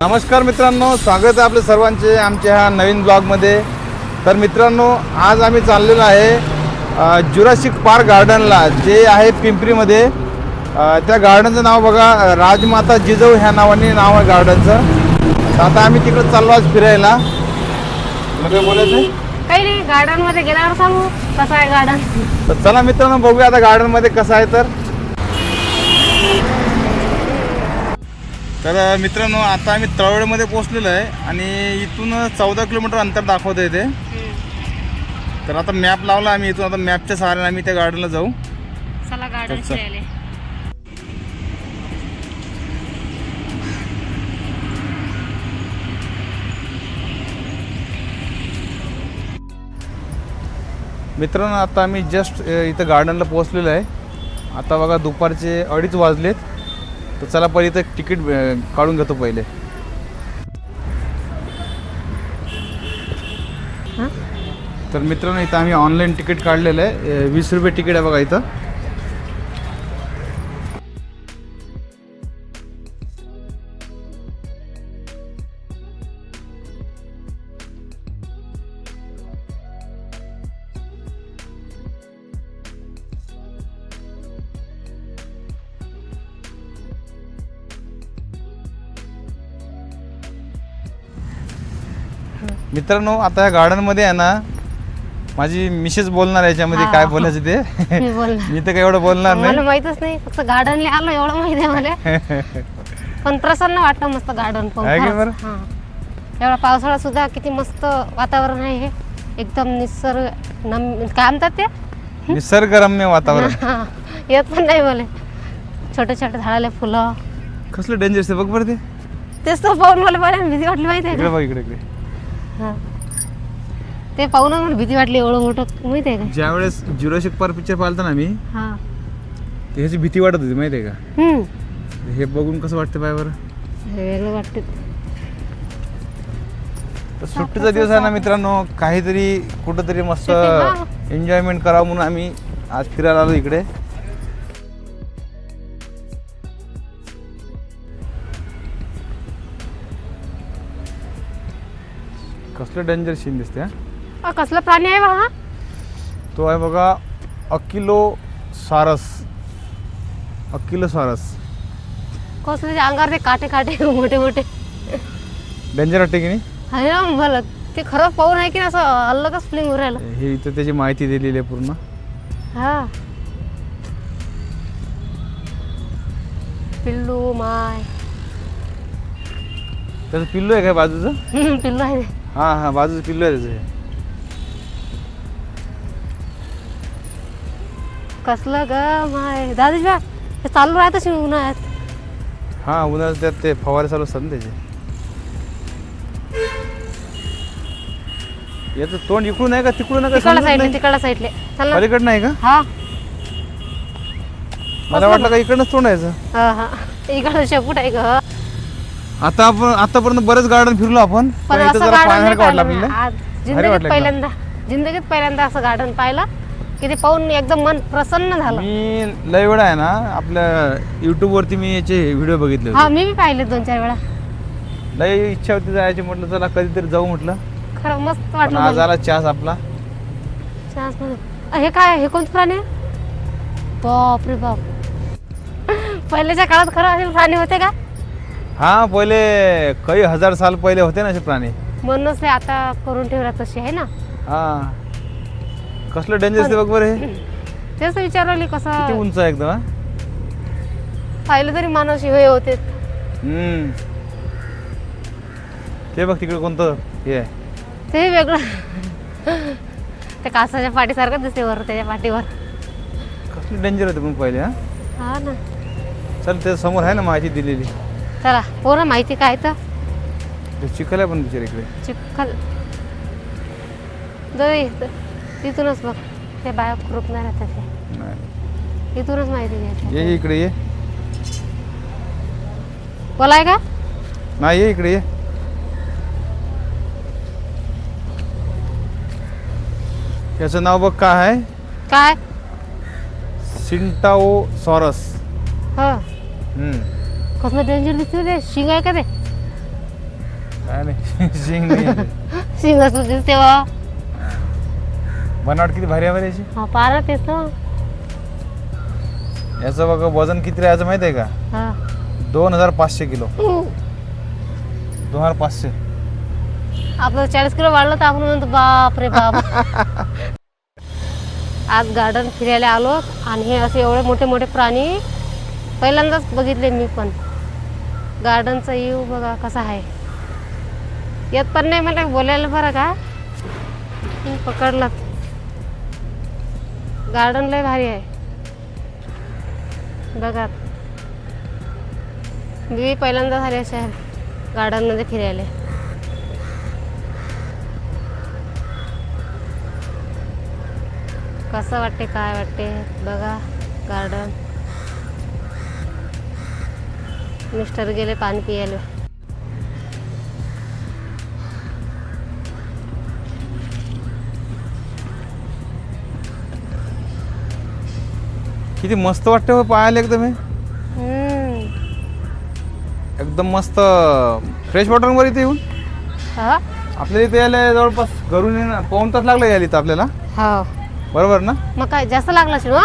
नमस्कार मित्रांनो स्वागत आहे आपल्या सर्वांचे आमच्या ह्या नवीन ब्लॉगमध्ये. तर मित्रांनो आज आम्ही चाललेलो आहे जुरासिक पार्क गार्डनला जे आहे पिंपरीमध्ये. त्या गार्डनचं नाव बघा राजमाता जिजाऊ ह्या नावाने नाव आहे गार्डनचं तर आता आम्ही तिकडे चाललो आज फिरायला. बोलायचं? काही नाही गार्डनमध्ये गेल्यावर सांगू कसं आहे गार्डन तर चला मित्रांनो बघूया आता गार्डनमध्ये कसं आहे तर. तर मित्रांनो आता आम्ही तळवडेमध्ये पोहोचलेलो आहे आणि इथून चौदा किलोमीटर अंतर दाखवतं इथे. तर आता मॅप लावला आम्ही इथून. आता मॅपच्या सहाऱ्याने आम्ही त्या गार्डनला जाऊ. चला गार्डन अच्छा. मित्रांनो आता आम्ही जस्ट इथं गार्डनला पोहोचलेलो आहे. आता बघा दुपारचे अडीच वाजलेत. तर चला पहिले इथं तिकीट काढून घेतो पहिले? तर मित्रांनो इथं आम्ही ऑनलाईन तिकीट काढलेलं आहे. वीस रुपये तिकीट आहे बघा इथं. मित्रांनो आता या गार्डनमध्ये आहे ना माझी मिसेस बोलणार आहे याच्यामध्ये हा. काय बोलायचं ते. मी बोलणार. मी तर काही एवढं बोलणार मला नाही माहितच नाही फक्त गार्डनला आलो एवढं माहिती आहे मला. पण प्रसन्न वाटलं मस्त गार्डन आहे की बरं? हा. एवढा पावसाळा सुद्धा किती मस्त वातावरण आहे हे. एकदम निसर्ग नम काय म्हणतात ते? निसर्गरम्य वातावरण. हा, येत पण नाही बोले छोटे छोटे झाडाले फुलं. कसलं डेंजर बघ बरं ते. तेच तर पाहून मला बरं भीती वाटली माहिती आहे इकडे का बघ इकडे इकडे. हा. ते पाहून मला भीती वाटली एवढं मोठं माहिती आहे का? ज्यावेळेस जुरासिक पार्क पिक्चर पाहिलं ना मी हा. त्याची भीती वाटत होती माहिती आहे का हे बघून कसं वाटतं पाय बरं? हे वेगळं वाटते. तर सुट्टीचा दिवस आहे ना मित्रांनो काहीतरी कुठंतरी मस्त सुट्टी, एन्जॉयमेंट करावं म्हणून आम्ही आज फिरायला आलो इकडे. कसलं डेंजर सीन दिसते हा? अ, कसला प्राणी आहे बा हा. तो आहे बघा अकिलो सारस. अकिलो सारस. कसलं त्याच्या अंगावर ते काटे काटे मोठे मोठे. डेंजर वाटते की नाही? अरे मला ते खरं पाहून आहे की नाही असं अलगच फिलिंग राहिलं. हे इथं त्याची माहिती दिलेली आहे पूर्ण. हा. पिल्लू माय. त्याचं पिल्लू आहे काय बाजूचं? पिल्लू आहे. हां हां बाजूचं पिल्लू आहे त्याचं. कसलं ग माय. दादूच बा हे चालू राहतच उन्हाळ्यात. हां उन्हाळ्यात त्यात ते फवारे चालू असतात ना त्याचे. याचं तोंड इकडून आहे का तिकडून आहे का तिकडल्या समजत साईडले नाही. तिकडल्या साईडले. चल. ना पलीकडनं आहे का? हा. मला वाटलं का इकडनंच तोंड आहे याचं. हा हा. इकडं शेपूट आहे ग. आता आपण आतापर्यंत बरेच गार्डन फिरलो आपण. पण पण इथं असं जरा गार्डन पाहण्यासारखं नाही वाटलं पाहिलं मी. आपल्याला. आज. भारी जिंदगीत वाटलं पहिल्यांदा. जिंदगीत पहिल्यांदा असं गार्डन पाहिलं की ते पाहून एकदम मन प्रसन्न झालं. मी लय वेळा आहे ना आपल्या YouTube वरती मी याचे व्हिडिओ बघितले हा होते मी बी पाहिले दोन चार वेळा. लय इच्छा होती जायची म्हटलं चला कधीतरी जाऊ म्हटलं. खरं मस्त पण वाटलं आज मला. आला चान्स आपला. छानमध्ये. अ, हे काय हे कोणतं प्राणी? आहे बाप रे बाप. पहिल्याच्या काळात खरं असे प्राणी होते का? हा पहिले काही हजार साल पहिले होते ना असे प्राणी. म्हणूनच ते आता करून ठेवला तशी आहे ना? हा. कसलं डेंजर ते बघ बरं हे. तेच विचारवली किती कसं उंच आहे एकदम हा? पाहिलं तरी माणूस हे होते. हम्म. ते बघ तिकडे कोणतं हे आहे. ते वेगळं. ते कासाच्या पाठीसारखं दिसते वर त्याच्या पाठीवर. कसलं डेंजर होते पण पहिले हा? हा ना. चल त्या समोर आहे ना माहिती दिलेली. चला पूर्ण माहिती काय तर? चिखल आहे पण बिचार इकडे. चिखल. तिथूनच बघ. ते बाया ग्रुप नाही राहतात ते नाही. इथूनच माहिती घ्यायची ये इकडे ये. बोलाय का? नाही ये इकडे ये. याचं नाव बघ काय आहे? काय? सिंटाओ सॉरस हो. हम्म. कसलं डेंजर दिसते ते शिंग आहे का ते काय नाही शिंग नाही शिंग असू दिसते वा बनावट किती भारी आहे बरं याची? हा पारा तेच ना याचं बघा वजन किती राहायचं माहिती आहे का? हा. दोन हजार पाचशे किलो. दोन हजार पाचशे. आपलं चाळीस किलो वाढलं तर आपण म्हणतो बाप रे बाप. आज गार्डन फिरायला आलो आणि हे असे एवढे मोठे मोठे प्राणी पहिल्यांदाच बघितले मी पण. गार्डनचा येऊ बघा कसा आहे. येत पण नाही मला बोलायला बरं का? पकडलं. गार्डन लय भारी आहे. बघा. मी पहिल्यांदा झाले अशा गार्डनमध्ये फिरायला. कसं वाटते काय वाटते? बघा गार्डन. मिस्टर गेले पाणी पियाले. किती मस्त वाटतं हो पाहायला एकदम हे. एकदम मस्त फ्रेश वॉटरवर इथे येऊन. हा? आपल्याला इथे यायला जवळपास घरून येणं पाऊन तास लागला यायला इथं आपल्याला. हो. बरोबर ना? मग काय जास्त लागला असेल ना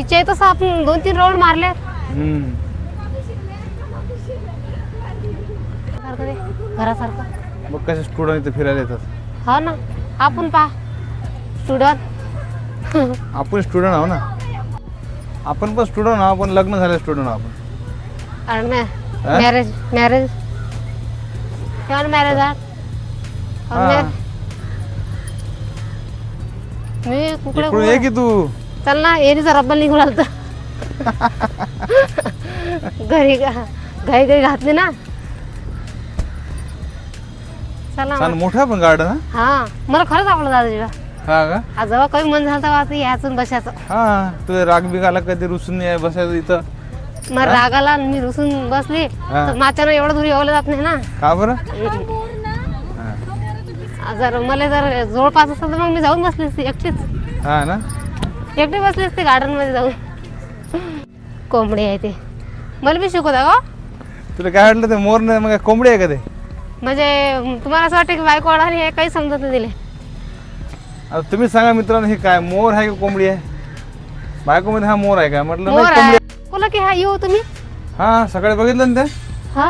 इच्छा तसं आपण दोन तीन राऊंड मारले. हम्म. सारखं ते घरासारखं? बघ कसे स्टुडंट इथे फिरायला येतात? हा ना. आपण पहा. स्टुडंट आपण स्टुडंट आहो ना. आपण पण स्टुडंट आहो पण लग्न झाले स्टुडंट आपण. हा? मॅरेज मॅरेज केव्हा मॅरेज आहे. मी इकडून ये की तू? चल ना एरीचा रब्बल निघून आलत. घरी गा- घाई घाई घातली ना. छान मग. मोठा पण गार्डन हा? हा मला खरंच आवडलं दादाजी हा का? आज जेव्हा काही मन झालं तेव्हा आता याचं बसायचं. हा तुझे राग बिग आला कधी रुसून याय बसायचं इथं? मग रागाला आणि मी रुसून बसली. हा. तर माझ्यानं एवढं दूर येवलं जात नाही ना. का बरं? जर मला जर जवळपास असतं तर मग मी जाऊन बसली असती एकटीच. हा ना? एकटी बसली असते गार्डनमध्ये जाऊन. कोंबडी आहे ते. मला बी शिकवता का तुला काय वाटलं ते मोर नाही मग कोंबडी आहे का ते? म्हणजे तुम्हाला असं वाटतं की बायको आणि हे काही समजत नाही दिले. आता तुम्ही सांगा मित्रांनो हे काय मोर आहे का कोंबडी आहे? बायकोमध्ये हा मोर आहे का म्हटलं मोर नाही आहे. कोंबडी बोला की हा येऊ तुम्ही. हा सकाळी बघितलं ना ते? हा?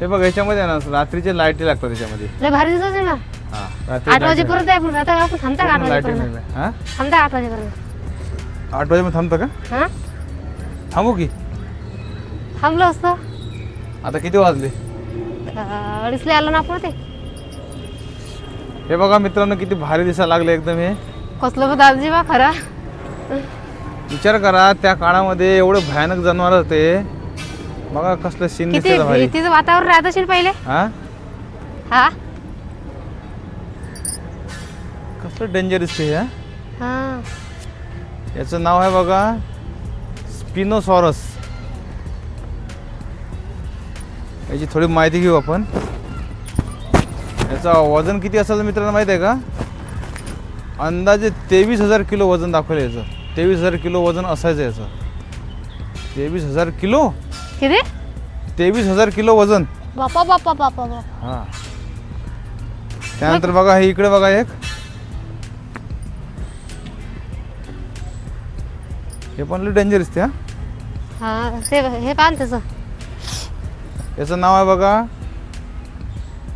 हे बघ याच्यामध्ये आहे ना रात्रीचे लाईटी लागतात त्याच्यामध्ये लय भारी दिसत ना. हा आठ रात्री वाजेपर्यंत आहे पण आता आपण थांबता का आठ वाजेपर्यंत? हा? थांबता आठ वाजेपर्यंत. आठ वाजेमध्ये थांबतं का? हा? थांबू की? थांबलो असतं. आता किती वाजले? अडीचला आलो ना आपण ते? हे बघा मित्रांनो किती भारी दिसायला लागले एकदम हे. कसलं बघ दादाजी बा खरा? विचार करा त्या काळामध्ये एवढे भयानक जनावर होते. बघा कसलं सीन किती दिसतं भारी. भीतीचं वातावरण राहत असेल पहिले? हा? हा? कसलं डेंजरस ते हा हा? याचं नाव आहे बघा स्पिनोसॉरस याची थोडी माहिती घेऊ आपण. याचं वजन किती असायचं मित्रांनो माहिती आहे का? अंदाजे तेवीस हजार किलो वजन दाखवलं याचं. तेवीस हजार किलो वजन असायचं याचं. तेवीस हजार किलो? किती? तेवीस हजार किलो वजन. बापा बापा बापा बापा. हा. त्यानंतर बघा हे इकडे बघा एक. हे पण लई डेंजरस ते हा. हा ते हे पहा ना त्याचं. याचं नाव आहे बघा.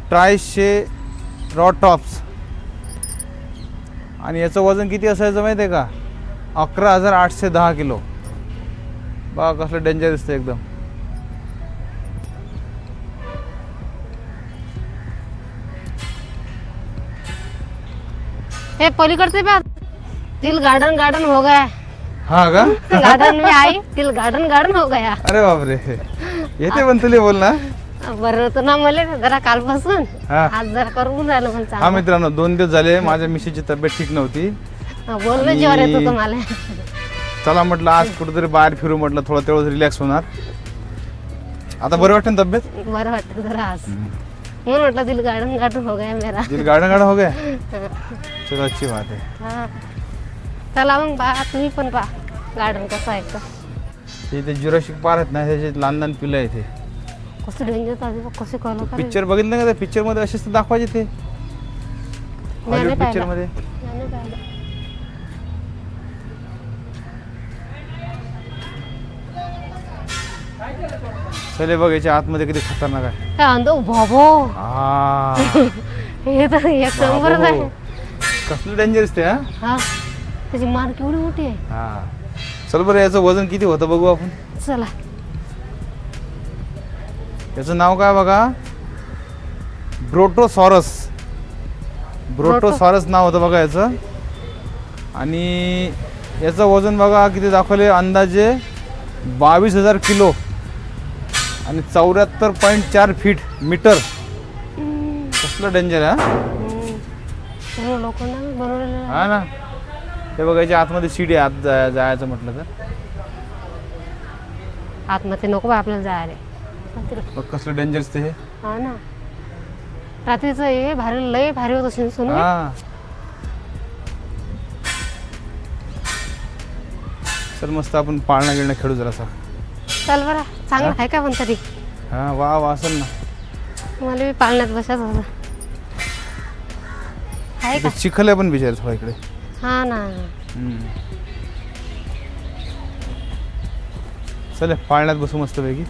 ट्रायशे रॉटॉप्स. आणि याचं वजन किती असायचं माहिती आहे का? अकरा हजार आठशे दहा किलो. बघा कसलं डेंजर दिसतं एकदम. हे पलीकडचे पहा दिल गार्डन गार्डन हो गया. हा का? गार्डन में आई दिल गार्डन गार्डन हो गया। अरे बापरे येते पण तुला बोल ना बरं होतं ना मला जरा कालपासून हा. आज जरा करून राहिलं पण हा चांगलं मित्रांनो दोन दिवस झाले माझ्या मिशीची तब्येत ठीक नव्हती. बोलणं जीवर येत होतं मला. चला म्हटलं आज कुठेतरी बाहेर फिरू म्हटलं थोडं तेवढं रिलॅक्स होणार. आता बरं वाटतं ना तब्येत? बरं वाटतं जरा आज. म्हणून म्हटलं दिल गार्डन गार्डन हो गया मेरा. दिल गार्डन गार्डन हो गया? चलो अच्छी बात है. हा. चला मग बा तुम्ही पण पहा. गार्डन कसं आहे ते इथे जुराशिक पार आहेत ना त्याचे लहान लहान पिलं आहे इथे कसं डेंजर आधी बघ कसे कळलं का रे? पिक्चर बघितलं का? त्या पिक्चरमध्ये असेच तर दाखवायचे ते. नाही हॉलिवूड पिक्चर पाहिलं. मध्ये. नाही, नाही पाहिलं. चले बघ याच्या आतमध्ये किती खतरनाक आहे. हे अंधो बाबो. आ, हे तर एक नंबरच आहे. कसलं डेंजरस ते हा? हा. त्याची मान केवढी मोठी आहे. हा. चल बरं याचं वजन किती होतं बघू आपण? चला. याचं नाव काय बघा? ब्रोटोसॉरस. ब्रोटोसॉरस नाव होतं बघा याचं. आणि याचं वजन बघा किती दाखवले? अंदाजे बावीस हजार किलो. आणि चौऱ्याहत्तर पॉईंट चार फीट मीटर. कसलं डेंजर हा? बनवलेलं आहे. हा ना. हे बघा याच्या आतमध्ये शिडी आत जाय- जायचं म्हटलं तर. आतमध्ये नको बा आपल्याला जायला. बघ कसलं डेंजरस ते हे. हा ना. रात्रीचं हे भारी लय भारी होत असेल सोनू. हा. चल मस्त आपण पाळणा गिळणं खेळू जरासा. चल बरं चांगलं? आहे का पण तरी? हा वा वा असेल ना. मला बी पाळण्यात बसायचं होतं. आहे का? चिखल आहे पण बिचार थोडा इकडे. हा ना. चल पाळण्यात बसू मस्त पैकी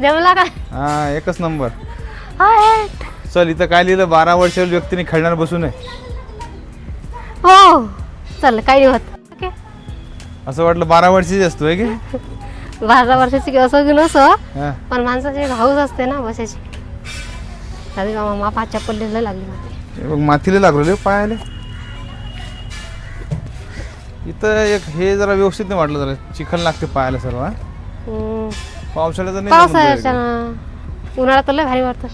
जमला का? हा एकच नंबर. हा हे. चल इथं काय लिहिलं? बारा वर्षाच्या व्यक्तीने खेळणार बसू नये हो. चल काही नाही होत. ओके. असं वाटलं बारा वर्षाची असतो आहे की? बारा वर्षाची की असं की नसं. हा. पण माणसाची हाऊस असते ना बसायची आधी का मा पाच चप्पल लय लागली माती हे बघ मातीला लागलो पायाले इथं एक हे जरा व्यवस्थित नाही वाटलं जरा चिखल लागते पायाला सर्व हा? हम्म. पावसाळ्याचं नाही पाऊस जमत आहे इकडे. ना उन्हाळ्यात तर लय भारी वाटतं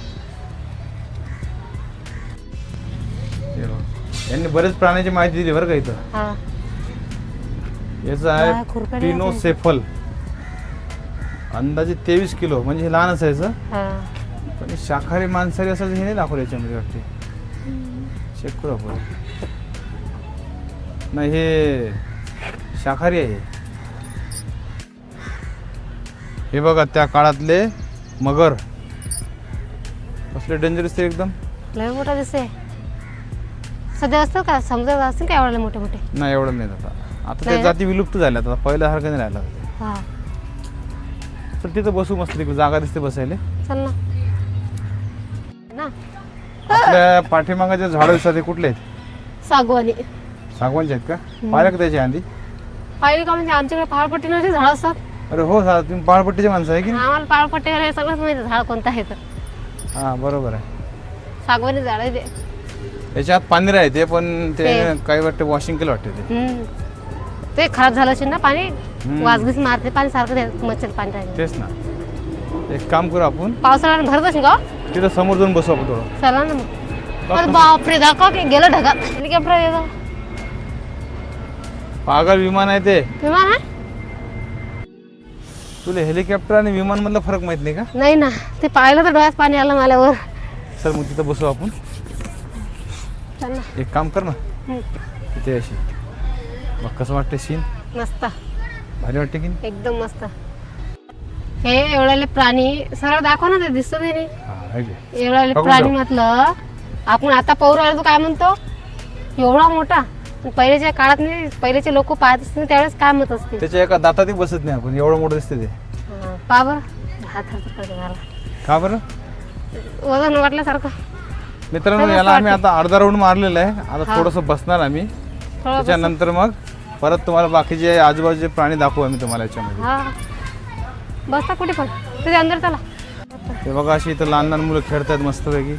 हे बघ. यांनी बरेच प्राण्याची माहिती दिली बरं का इथं हा याचं हा, आहे खुरपणी टिनोसेफल अंदाजे तेवीस किलो म्हणजे हे लहानच आहे याचं. हा पण हे शाकाहारी मांसाहारी असं हे नाही दाखवलं याच्यामध्ये वाटते चेक करू आपण. नाही हे शाकाहारी आहे हे. बघा त्या काळातले मगर. कसले डेंजरस ते एकदम. लय मोठा दिसते सध्या असतात का? समुद्रात असतील का एवढे मोठे मोठे? नाही एवढं नाही आता. आता त्या नाही? जाती विलुप्त झाल्या आता. पहिल्यासारखं नाही राहिलं. हा. तर तिथं बसू मस्त. तिकडे जागा दिसते बसायला. चल ना. आपल्या पाठीमागाचे झाडं दिसतात ते कुठले आहेत? सागवानी. सागवानचे आहेत का? पाहिलं का त्याची आंधी? पाहिजे का म्हणजे आमच्याकडे पहाडपट्टीमध्ये झाड असतात. अरे हो सा तुम्ही पाळपट्टीचे माणसं आहे की नाही? आम्हाला पहाडपट्टीवर हे सगळंच माहिती झाड कोणतं आहे तर हा बरोबर आहे. सागवानी झाड आहे ते. याच्यात पाणी आहे ते पण ते ते- काही वाटते वॉशिंग केलं वाटते ते. हम्म. ते खराब झालं असेल ना पाणी. वाजगीस मारते पाणी सारखं ते मच्छर पाणी राहिलं तेच ना. एक काम करू आपण. पावसाळ्यात भरत असेल का? तिथं समोर जाऊन बसू आपण थोडं. चला ना. मग अरे बापरे दाखव की गेलं ढगात. हेलिकॉप्टर येतो पागल विमान आहे ते. विमान आहे? तुला हेलिकॉप्टर आणि विमान मधला फरक माहीत नाही का? नाही ना. ते पाहिलं तर डोळ्यात पाणी आलं माझ्यावर चल मग तिथं बसू आपण. चल ना. एक काम कर ना. हम्म. तिथे अशी. मग कसं वाटतं सीन मस्त. भारी वाटते की नाही? एकदम मस्त. हे एवढ्याले प्राणी सरळ दाखव ना ते दिसत नाही हा, बघून प्राणी. म्हटलं आपण आता पौर आलो तो काय म्हणतो? एवढा मोठा. पण पहिल्याच्या काळात नाही पहिल्याचे लोक पाहत असतील त्यावेळेस काय मत असतील? त्याच्या एका दातातही बसत नाही आपण एवढं मोठं दिसते ते. हा, पहा बरं. हात हात का बरं? वजन वाटल्यासारखं मित्रांनो याला आम्ही. आता अर्धा राऊंड मारलेला आहे. आता. थोडंसं बसणार आम्ही. थोडं त्याच्यानंतर मग परत तुम्हाला बाकीचे आजूबाजूचे प्राणी दाखवू आम्ही तुम्हाला याच्यामध्ये. हा. बसता कुठे पण. तुझ्या अंदर चला. हे बघा अशी इथं लहान लहान मुलं खेळतात मस्तपैकी.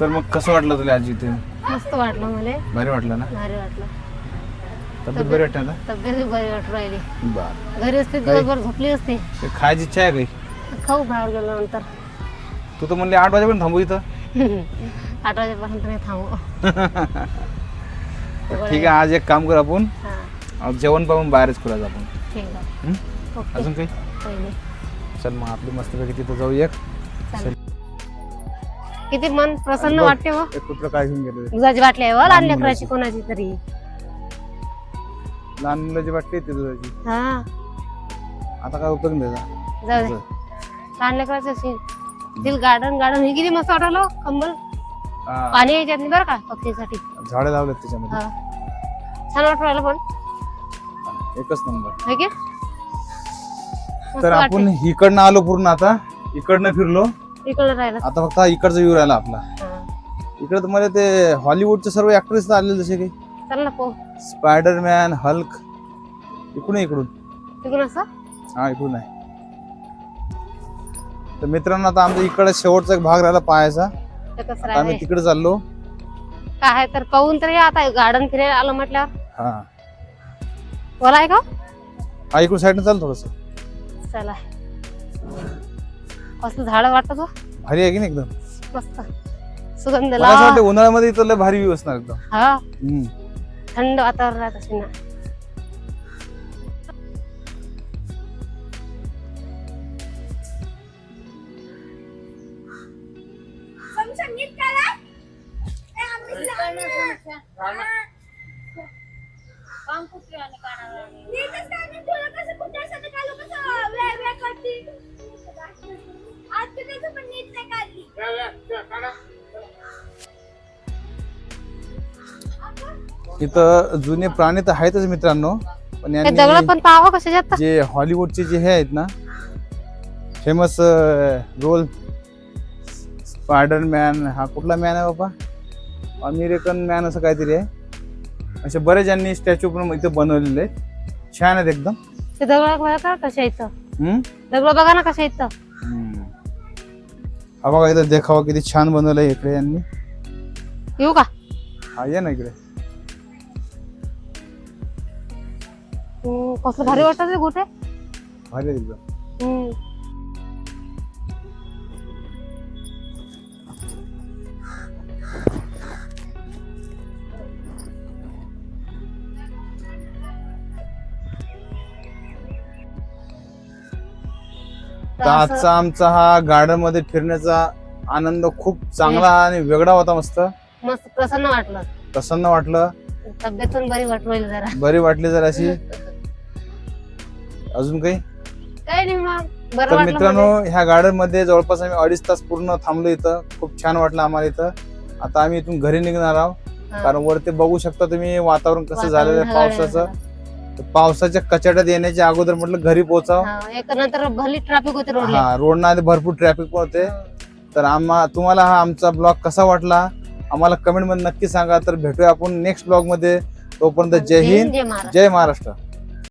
तर मग कसं वाटलं तुला आजी इथे? मस्त वाटलं मला. भारी वाटलं ना? भारी वाटलं. तब्येत बरी वाटते ना तब्येत बरी वाटू राहिली. बर. घरी असते दिवसभर झोपली असते. ते खायची इच्छा आहे काही? खाऊ बाहेर गेल्यानंतर. तू तर म्हणले आठ वाजेपर्यंत थांबू इथं. आठ वाजेपर्यंत नाही थांबू. ठीक आहे आज एक काम करू आपण. हा. आज जेवण पाहून बाहेरच करूया आपण. ठीक आहे. हं? ओके. अजून काही? काही नाही. चल मग आपली मस्तपैकी तिथं जाऊ एक चालेल किती मन प्रसन्न. वाटते हो. एक कुत्र काय घेऊन गेले दुधाची बाटली आहे हो लहान लहान लेकराची मुलाची. कोणाची तरी. लहान मुलाची वाटते ते दुधाची. हा. आता काय उपयोग नाही त्याचा. जाऊ दे. लहान लेकराचं दिल गार्डन गार्डन हे किती मस्त वाटलं हो, कंबल. पाणी यायच्यात नाही बरं का पक्षीसाठी झाडे लावलेत त्याच्यामध्ये. हा. छान वाटू राहिलं पण. एकच नंबर. है की? मस्त तर. आपण इकडनं आलो पूर्ण आता. इकडनं फिरलो. इकडं राहिलं. आता फक्त हा इकडचा व्ह्यू राहिला आपला. हा. इकडे तर मला ते हॉलिवूडचे सर्व ऍक्ट्रेस आलेले जसे काही चल ना पो स्पायडरमॅन हल्क इकडून इकडून. तिकडून असं? हा इकडून आहे. तर मित्रांनो आता आमचा इकडे शेवटचा एक भाग राहिला पाहायचा. आम्ही राहिले तिकडे चाललो. काय आहे तर पाहून तरी आता गार्डन फिरायला आलं म्हटल्यावर. हा. बोला आहे का हा इकडून साईडने चाल थोडस. चला. कसलं झाड वाटत हो. भारी आहे की नाही एकदम? मस्त. सुगंध मला असं लाव. वाटतं उन्हाळ्यामध्ये इथं लय भारी व्ह्यू असणार एकदम. हा. थंड वातावरण राहत असेल ना. इथं जुने प्राणी तर आहेतच मित्रांनो पण हे यांनी दगड पण पाहावं कशाच्यात जे हॉलिवूडचे जे हे आहेत ना फेमस रोल स्पायडरमॅन हा कुठला मॅन आहे बाबा? अमेरिकन मॅन असं काहीतरी आहे. असे बरेच यांनी स्टॅच्यू पण इथे बनवलेले आहेत. छान आहेत एकदम. ते दगड बघा का कशा इथं हम्म? दगड बघा ना हम्म. हा बघा इथं देखावा किती छान बनवलंय इकडे यांनी. येऊ का? हा ये ना इकडे. कसलं भारी वाटत ते कुठे भारी आहे एकदम. हम्म. तर तर असं आजचा आमचा हा गार्डनमध्ये फिरण्याचा आनंद खूप चांगला आणि वेगळा होता मस्त. मस्त प्रसन्न वाटलं. प्रसन्न वाटलं. तब्येत पण बरी वाटू राहिली जरा. बरी वाटली जर अशी अजून काही? काही नाही मग. बरं तर वाटलं मित्रांनो. ह्या गार्डनमध्ये जवळपास आम्ही अडीच तास पूर्ण थांबलो इथं. खूप छान वाटलं आम्हाला इथं. आता आम्ही इथून घरी निघणार आहोत. हा. कारण वरती बघू शकता तुम्ही वातावरण कसं झालेलं आहे पावसाचं. तर पावसाच्या कचाट्यात येण्याच्या अगोदर म्हटलं घरी पोहोचाव. हा, भली ट्रॅफिक होते रोडला. हा रोडना भरपूर ट्रॅफिक पण होते तर आम्हा तुम्हाला हा आमचा ब्लॉग कसा वाटला? आम्हाला कमेंटमध्ये नक्की सांगा. तर भेटूया आपण नेक्स्ट ब्लॉगमध्ये. तोपर्यंत जय हिंद. जय महाराज जय महाराष्ट्र.